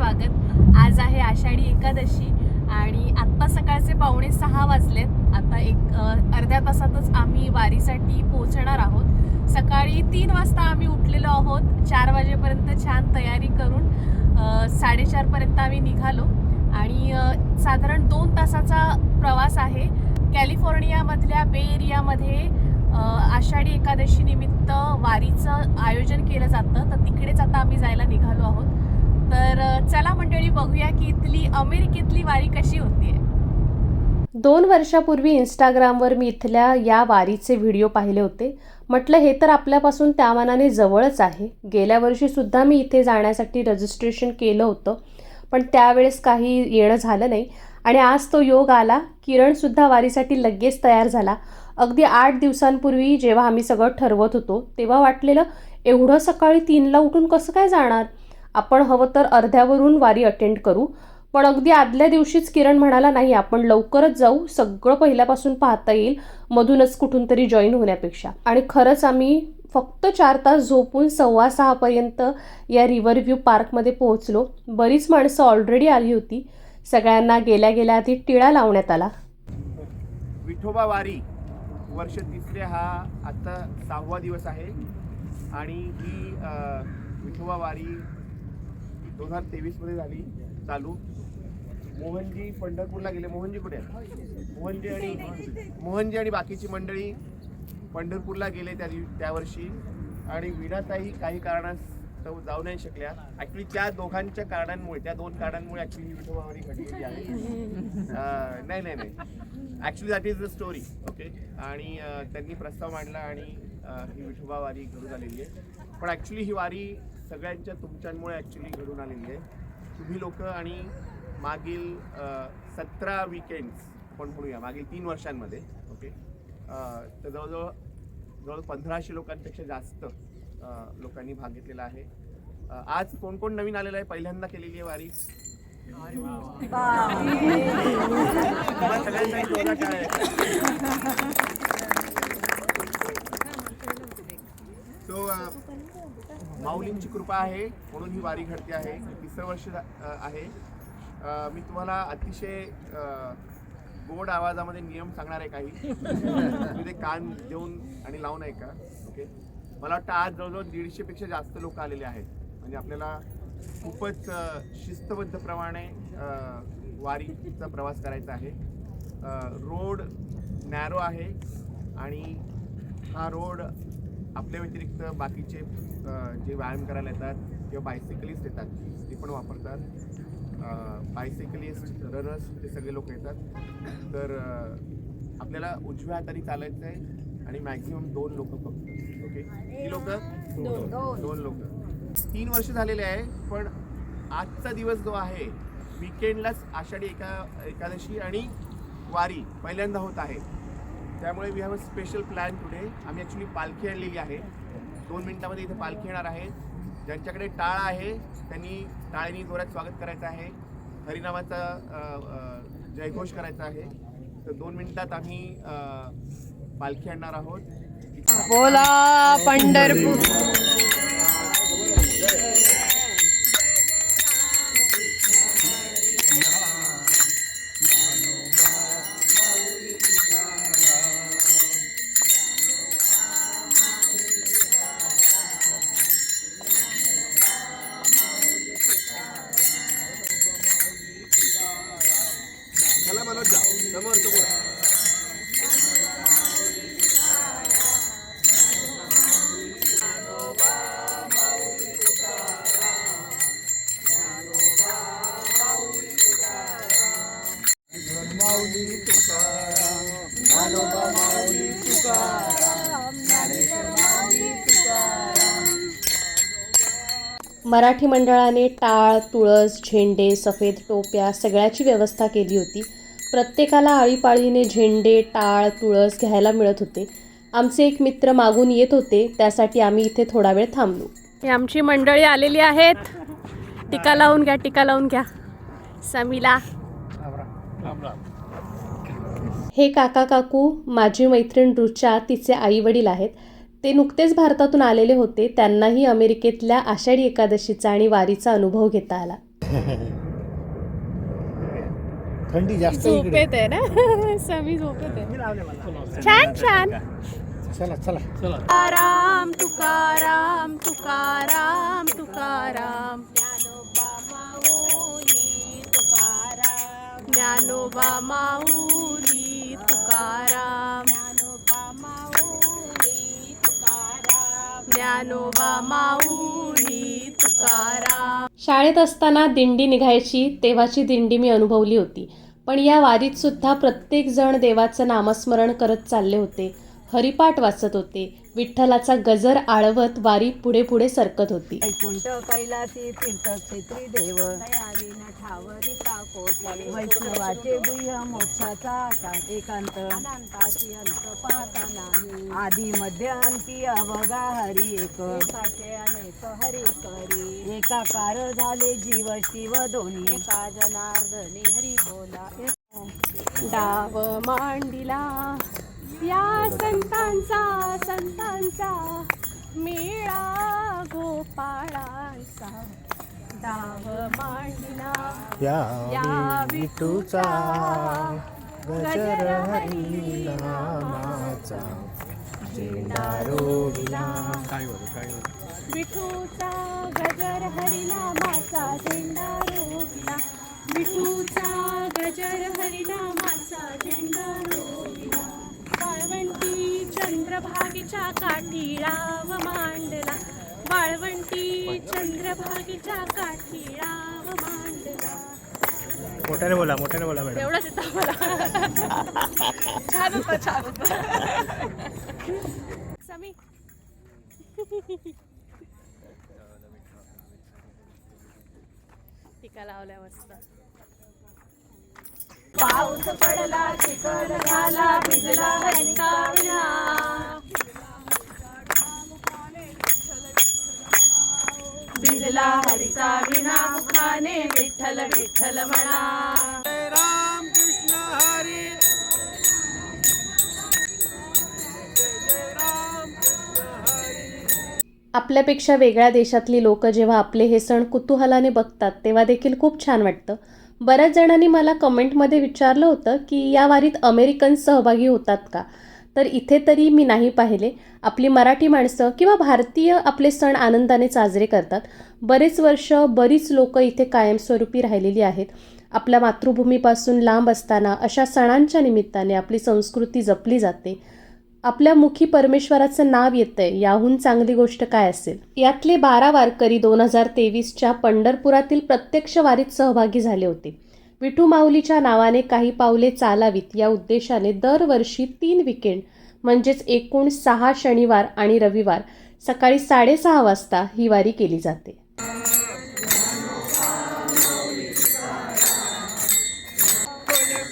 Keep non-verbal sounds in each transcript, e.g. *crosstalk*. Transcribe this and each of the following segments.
स्वागत. आज आहे आषाढी एकादशी आणि आत्ता सकाळचे पावणे सहा वाजलेत. आता एक अर्ध्या तासातच आम्ही वारीसाठी पोहोचणार आहोत. सकाळी तीन वाजता आम्ही उठलेलो आहोत. चार वाजेपर्यंत छान तयारी करून साडेचारपर्यंत आम्ही निघालो. आणि साधारण दोन तासाचा प्रवास आहे. कॅलिफोर्नियामधल्या बे एरियामध्ये आषाढी एकादशी निमित्त वारीचं आयोजन केलं जातं. तर तिकडेच आता आम्ही जायला निघालो आहोत. तर चला मंडळी बघूया की इथली अमेरिकेतली वारी कशी होती दोन वर्षापूर्वी इंस्टाग्रामवर मी इथल्या या वारीचे व्हिडिओ पाहिले होते. म्हटलं हे तर आपल्यापासून त्या मानाने जवळच आहे. गेल्या वर्षीसुद्धा मी इथे जाण्यासाठी रजिस्ट्रेशन केलं होतं. पण त्यावेळेस काही येणं झालं नाही. आणि आज तो योग आला. किरणसुद्धा वारीसाठी लगेच तयार झाला. अगदी आठ दिवसांपूर्वी जेव्हा आम्ही सगळं ठरवत होतो तेव्हा वाटलेलं एवढं सकाळी तीनला उठून कसं काय जाणार? आपण हवं तर अर्ध्यावरून वारी अटेंड करू. पण अगदी आदल्या दिवशीच किरण म्हणाला नाही आपण लवकरच जाऊ. सगळं पहिल्यापासून पाहता येईल मधूनच कुठून तरी जॉईन होण्यापेक्षा. आणि खरंच आम्ही फक्त चार तास झोपून सव्वा सहापर्यंत या रिव्हरव्ह्यू पार्कमध्ये पोहोचलो. बरीच माणसं ऑलरेडी आली होती. सगळ्यांना गेल्या गेल्या आधी टिळा लावण्यात आला. विठोबा वारी वर्ष तिसरे हा आता सहावा दिवस आहे. आणि ही विठोबा वारी दोन हजार तेवीसमध्ये झाली चालू. मोहनजी पंढरपूरला गेले. मोहनजी कुठे मोहनजी आणि मोहनजी आणि बाकीची मंडळी पंढरपूरला गेले त्या त्यावर्षी आणि विणाताई काही कारणास्तव जाऊ नाही शकल्या. ॲक्च्युली त्या दोघांच्या कारणांमुळे त्या दोन कारणांमुळे ॲक्च्युली ही विठोबा वारी घडलेली आहे. *laughs* नाही नाही नाही. Actually that is the story okay आणि त्यांनी प्रस्ताव मांडला आणि ही विठोबा वारी घडून आलेली आहे. पण ॲक्च्युली ही वारी सगळ्यांच्या तुमच्यांमुळे ॲक्च्युली घडून आलेली आहे. तुम्ही लोक आणि मागील सतरा वीकेंड्स आपण म्हणूया मागील तीन वर्षांमध्ये ओके अ, तर जवळजवळ जवळ पंधराशे लोकांपेक्षा जास्त लोकांनी भाग घेतलेला आहे. आज कोण कोण नवीन आलेलं आहे? पहिल्यांदा केलेली आहे वारी? *laughs* सगळ्यांचा *laughs* माऊलींची कृपा आहे. म्हणून ही वारी घडते आहे. तिसरं वर्ष आहे. मी तुम्हाला अतिशय गोड आवाजामध्ये नियम सांगणार आहे काही. तुम्ही ते कान देऊन आणि लावून आहे का ओके? मला वाटतं आज जवळजवळ दीडशे पेक्षा जास्त लोक आलेले आहेत. म्हणजे आपल्याला खूपच शिस्तबद्धप्रमाणे वारीचा प्रवास करायचा आहे. रोड नॅरो आहे. आणि हा रोड आपल्या व्यतिरिक्त बाकीचे जे व्यायाम करायला येतात किंवा बायसिकलिस्ट येतात ते पण वापरतात. बायसिकलिस्ट रनर्स ते सगळे लोक येतात. तर आपल्याला उजव्या हाताने चालायचं आहे आणि मॅक्झिमम दोन लोक फक्त ओके ती लोक? दोन. लोक. तीन वर्ष झालेले आहे पण आजचा दिवस जो आहे विकेंडलाच आषाढी एका एकादशी आणि वारी पहिल्यांदा होत आहे. त्यामुळे we have a special plan today आम्ही ॲक्च्युली पालखी आणलेली आहे. दोन मिनिटामध्ये इथे पालखी येणार आहे. ज्यांच्याकडे टाळ आहे त्यांनी टाळेनी जोरात स्वागत करायचं आहे. हरिनामाचा जयघोष करायचा आहे. तर दोन मिनिटात आम्ही पालखी आणणार आहोत. बोला पंढरपूर. चला जा. समोर समोर. मराठी मंडळाने टाळ तुळस झेंडे सफेद टोप्या सगळ्याची व्यवस्था केली होती. प्रत्येकाला आळीपाळीने झेंडे टाळ तुळस घ्यायला मिळत होते. आमचे एक मित्र मागून येत होते त्यासाठी आम्ही इथे थोडा वेळ थांबलो. ही आमची मंडळी आलेली आहेत. टीका लावून घ्या टीका लावून घ्या. समीला. हे काका काकू माझी मैत्रीण रुचा तिचे आई वडील आहेत. ते नुकतेच भारतातून आलेले होते. त्यांनाही अमेरिकेतल्या आषाढी एकादशीचा आणि वारीचा अनुभव घेता आला. *laughs* थंडी जास्त झोपेत आहे ना? *laughs* समी झोपेत आहे. छान छान. चला चला. चला. तुकाराम तुकाराम तुकाराम तुकाराम. ज्ञानोबा माऊली तुकाराम. ज्ञानोबा माऊली तुकाराम. शाळेत असताना दिंडी निघायची तेव्हाची दिंडी मी अनुभवली होती. पण या वारीतसुद्धा प्रत्येकजण देवाचं नामस्मरण करत चालले होते. हरिपाठ वाचत होते. विठ्ठलाचा गजर आळवत वारी पुढे पुढे सरकत होती. वैकुंठ कैलासी तीर्थक्षेत्री देव. ठावरी कोटे वैष्णवाचे गुह्य मोक्षाचा आटा एकांत अनंताची अंत पाहता नाही आधी मध्य अंती अवगा हरी एक. अनेक हरी करी एकाकार झाले जीव शिव दोन्ही. एका जनार्दनी हरी बोला डाव मांडिला या संतांचा संतांचा मेळा गोपाळांचा. डाव मांडिला या विठूचा गजर हरी नामाचा झेंडा रोविला. विठूचा गजर हरिनामाचा झेंडा रोविला. विठूचा गजर हरिनामाचा झेंडा रोविला. वाळवंटी चंद्रभागेच्या काठी राव मांडला. वाळवंटी चंद्रभागेच्या काठी राव मांडला. मोठ्याने बोला मोठ्याने बोला मॅडम. एवढंच येतं मला छान होतं छान होतं. समी. टीका लावल्या मस्त. पाऊस पडला चिखल झाला भिजला हरिका विना भिजला हरिचा विना मुखाने विठ्ठल विठ्ठल म्हणा. राम कृष्ण हरी आपल्यापेक्षा वेगळ्या देशातली लोक जेव्हा आपले हे सण कुतूहलाने बघतात तेव्हा देखील खूप छान वाटतं. बऱ्याच जणांनी मला कमेंटमध्ये विचारलं होतं की या वारीत अमेरिकन सहभागी होतात का? तर इथे तरी मी नाही पाहिले. आपली मराठी माणसं किंवा भारतीय आपले सण आनंदाने साजरे करतात. बरेच वर्ष बरीच लोक इथे कायमस्वरूपी राहिलेली आहेत. आपल्या मातृभूमीपासून लांब असताना अशा सणांच्या निमित्ताने आपली संस्कृती जपली जाते. आपल्या मुखी परमेश्वराचं नाव येतंय याहून चांगली गोष्ट काय असेल? यातले बारा वारकरी दोन हजार तेवीसच्या पंढरपुरातील प्रत्यक्ष वारीत सहभागी झाले होते. विठू माऊलीच्या नावाने काही पावले चालावीत या उद्देशाने दरवर्षी तीन विकेंड म्हणजेच एकूण सहा शनिवार आणि रविवार सकाळी साडेसहा वाजता ही वारी केली जाते.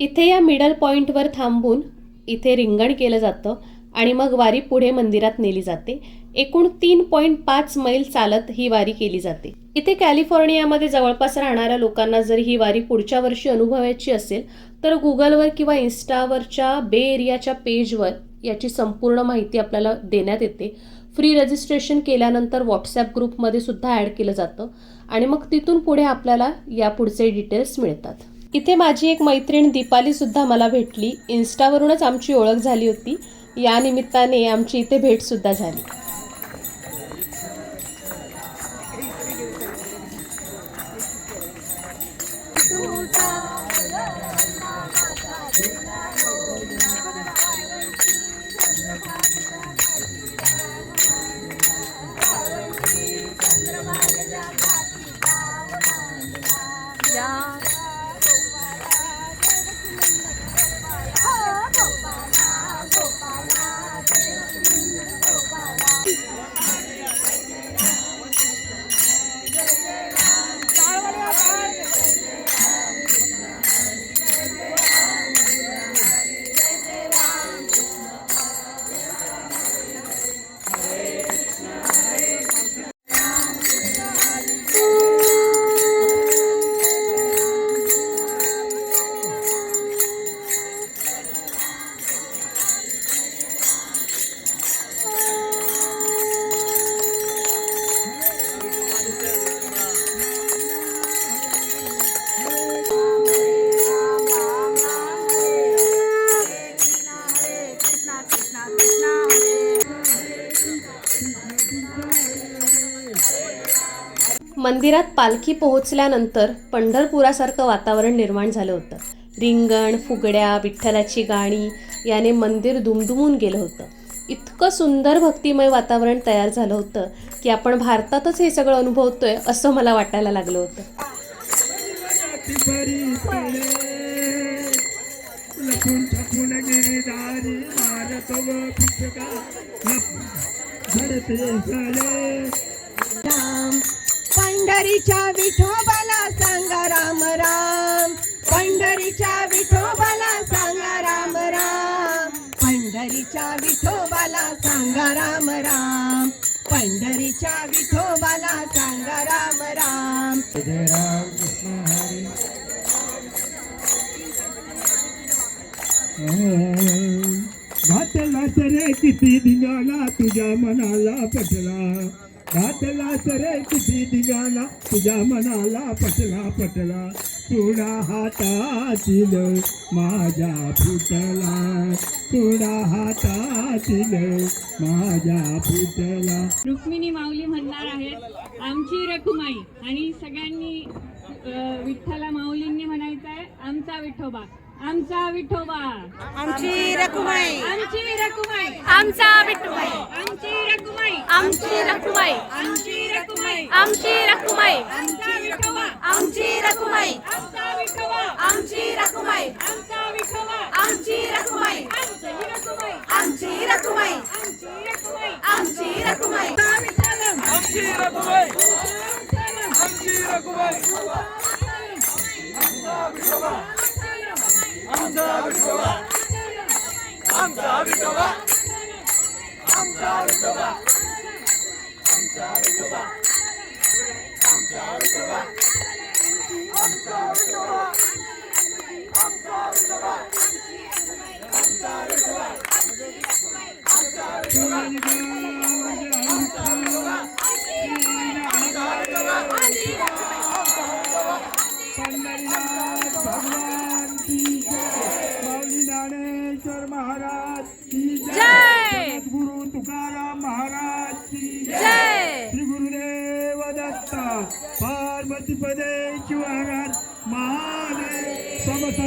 इथे या मिडल पॉईंटवर थांबून इथे रिंगण केलं जातं आणि मग वारी पुढे मंदिरात नेली जाते. एकूण तीन पॉईंट पाच मैल चालत ही वारी केली जाते. इथे कॅलिफोर्नियामध्ये जवळपास राहणाऱ्या लोकांना जर ही वारी पुढच्या वर्षी अनुभवायची असेल तर गुगलवर किंवा इन्स्टावरच्या बे एरियाच्या पेजवर याची संपूर्ण माहिती आपल्याला देण्यात येते. फ्री रजिस्ट्रेशन केल्यानंतर व्हॉट्सॲप ग्रुपमध्ये सुद्धा ॲड केलं जातं आणि मग तिथून पुढे आपल्याला या पुढचे डिटेल्स मिळतात. इथे माझी एक मैत्रीण दीपालीसुद्धा मला भेटली. इन्स्टावरूनच आमची ओळख झाली होती. या निमित्ताने आमची इथे भेटसुद्धा झाली. love. मंदिरात पालखी पोहोचल्यानंतर पंढरपुरासारखं वातावरण निर्माण झालं होतं. रिंगण फुगड्या विठ्ठलाची गाणी याने मंदिर दुमदुमून गेलं होतं. इतकं सुंदर भक्तिमय वातावरण तयार झालं होतं की आपण भारतातच हे सगळं अनुभवतोय असं मला वाटायला लागलं होतं. पंढरीच्या विठोबाला सांगा राम राम. पंढरीच्या विठोबाला सांगा राम राम. पंढरीच्या विठोबाला सांगा राम राम. पंढरीच्या विठोबाला सांगा राम राम. जय राम कृष्ण हरी. घातला सरे किती दिनाला तुझ्या मनाला पटला. घातला सरे किती दिगाला तुझ्या मनाला पटला पटला. सोडा हातातील माझ्या फुटला. सोडा हातातील माझ्या फुटला. रुक्मिणी माऊली म्हणणार आहेत आमची रखुमाई. आणि सगळ्यांनी विठ्ठला माऊलींनी म्हणायचं आहे आमचा विठोबा. आमचा विठोबा. आमची रकुमाई आमची रखुमाई. आमचा विठुमाई आमची रखुमाई. आमची रखुमाई. आमची रखुमाई. आमची रखुमाई. आमचा विठोबा आमची रखुमाई. आमचा विठोबा. आमची रखुमाई.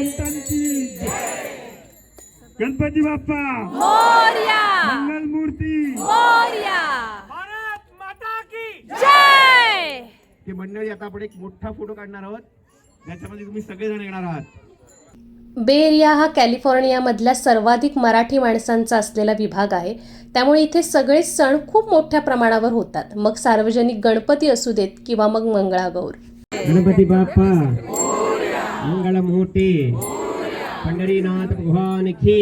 जय. गणपती बाप्पा. मोर्या. मंगलमूर्ती. मोर्या. जय. ते मंडळी आता आपण एक मोठा फोटो काढणार आहोत. ज्याच्यामध्ये तुम्ही सगळेजण येणार आहात. बे एरिया हा कॅलिफोर्नियामधल्या सर्वाधिक मराठी माणसांचा असलेला विभाग आहे. त्यामुळे इथे सगळेच सण खूप मोठ्या प्रमाणावर होतात. मग सार्वजनिक गणपती असू देत किंवा मग मंगळागौर. गणपती बाप्पा. मंगलमूर्ती पंढरीनाथ भगवान की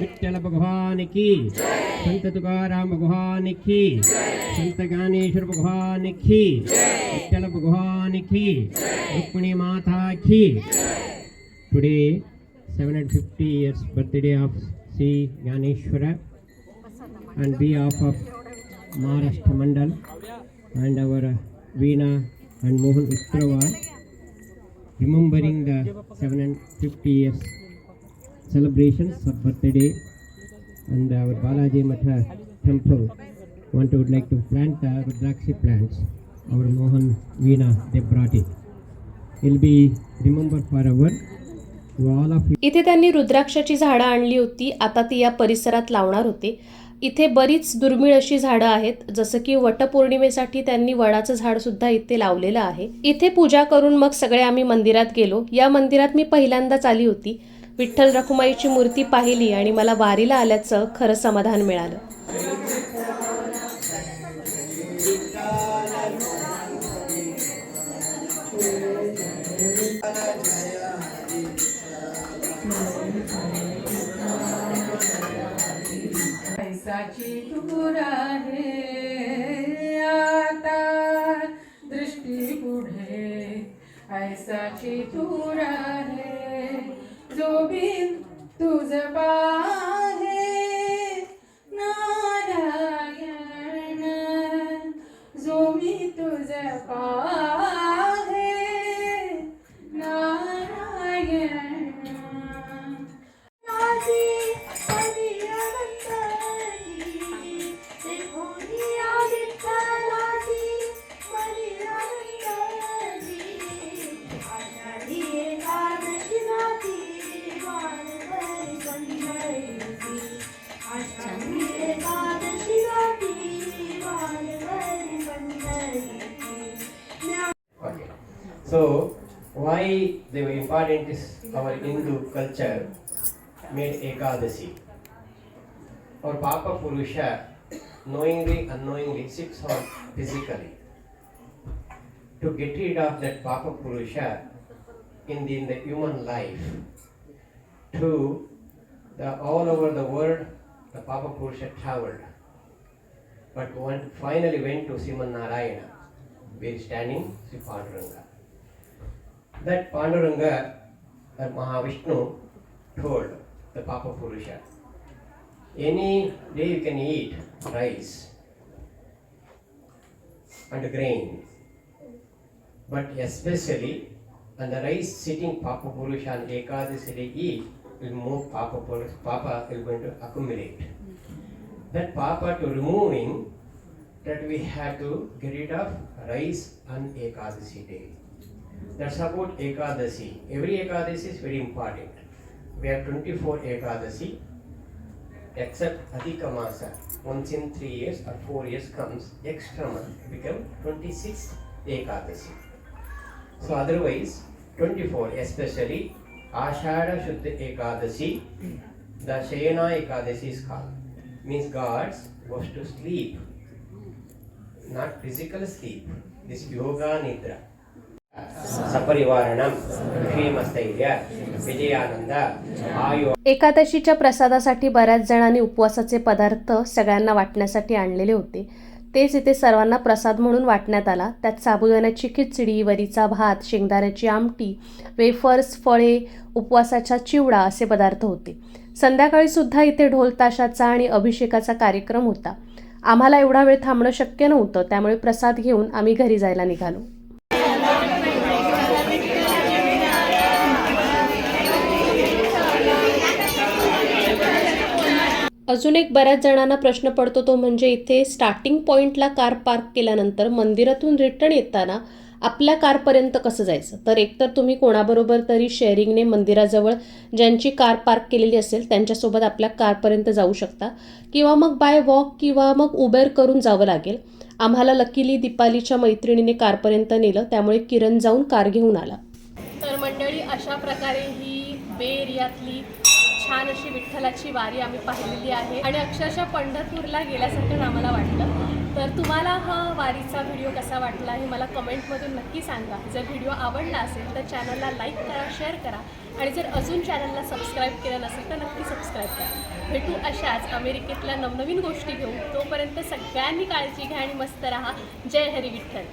विठ्ठल भगवान की संत तुकाराम भगवान की संत ज्ञानेश्वर भगवान की विठ्ठल भगवान की रुक्मिणी माता की today seven hundred fifty years birthday of Shri Dnyaneshwar and B of of Maharashtra Mandal and our Veena and Mohan Uttarwar remembering the 750 years celebrations of birthday and our Balaji Matha temple want would like to plant the Rudrakshi plants our Mohan Veena they brought it It'll be remembered forever इथे त्यांनी रुद्राक्षाची झाडं आणली होती आता ती या परिसरात लावणार होते इथे बरीच दुर्मिळ अशी झाडं आहेत जसं की वटपौर्णिमेसाठी त्यांनी वडाचं झाड सुद्धा इथे लावलेलं आहे. इथे पूजा करून मग सगळे आम्ही मंदिरात गेलो. या मंदिरात मी पहिल्यांदाच आली होती. विठ्ठल रखुमाईची मूर्ती पाहिली आणि मला वारीला आल्याचं खरं समाधान मिळालं. पैसाची टूर आहे. आता दृष्टी पुढे. ऐसाची तूर आहे. जो बिन तुझ पा So, why they were important is our Hindu culture made Ekadasi. Our Papa Purusha knowingly, unknowingly sits on physically. To get rid of that Papa Purusha in the, in the human life, to the all over the world, the Papa Purusha traveled. But one finally went to Siman Narayana, where standing Sri. That Panduranga, that Mahavishnu, told the Papa Purusha, any day you can eat rice and grain, but especially on the rice sitting Papa Purusha and Ekadasi eat will move Papa Purusha, Papa is going to accumulate. That Papa to removing that we have to get rid of rice on Ekadasi day. That's about Ekadasi. Every Ekadasi is very important. We have 24 Ekadasi except Adhikamasa. Once in three years or four years comes extra month become 26 Ekadasi. So otherwise 24 especially Ashada Shuddha Ekadasi the Shayana Ekadasi is called. Means gods goes to sleep. Not physical sleep. This yoga nidra. एकादशीच्या प्रसादासाठी बऱ्याच जणांनी उपवासाचे पदार्थ सगळ्यांना वाटण्यासाठी आणलेले होते. तेच इथे सर्वांना प्रसाद म्हणून वाटण्यात आला. त्यात साबुदाण्याची खिचडी वरीचा भात शेंगदाण्याची आमटी वेफर्स फळे उपवासाचा चिवडा असे पदार्थ होते. संध्याकाळी सुद्धा इथे ढोल ताशाचा आणि अभिषेकाचा कार्यक्रम होता. आम्हाला एवढा वेळ थांबणं शक्य नव्हतं त्यामुळे प्रसाद घेऊन आम्ही घरी जायला निघालो. अजून एक बऱ्याच जणांना प्रश्न पडतो तो म्हणजे इथे स्टार्टिंग पॉईंटला कार पार्क केल्यानंतर मंदिरातून रिटर्न येताना आपल्या कारपर्यंत कसं जायचं? तर एकतर तुम्ही कोणाबरोबर तरी शेअरिंगने मंदिराजवळ ज्यांची कार पार्क केलेली असेल त्यांच्यासोबत आपल्या कारपर्यंत जाऊ शकता. किंवा मग बाय वॉक किंवा मग उबेर करून जावं लागेल. आम्हाला लकीली दीपालीच्या मैत्रिणीने कारपर्यंत नेलं त्यामुळे किरण जाऊन कार घेऊन आला. तर मंडळी अशा प्रकारे ही बे एरियातली छान अशी विठ्ठलाची वारी आम्ही पाहिलेली आहे. आणि अक्षरशः पंढरपूरला गेल्यासारखं आम्हाला वाटलं. तर तुम्हाला हा वारीचा व्हिडिओ कसा वाटला हे मला कमेंटमधून नक्की सांगा. जर व्हिडिओ आवडला असेल तर चॅनलला लाईक करा शेअर करा. आणि जर अजून चॅनलला सबस्क्राईब केलं नसेल तर नक्की सबस्क्राईब करा. भेटू अशाच अमेरिकेतल्या नवनवीन गोष्टी घेऊन. तोपर्यंत सगळ्यांनी काळजी घ्या आणि मस्त राहा. जय हरी विठ्ठल.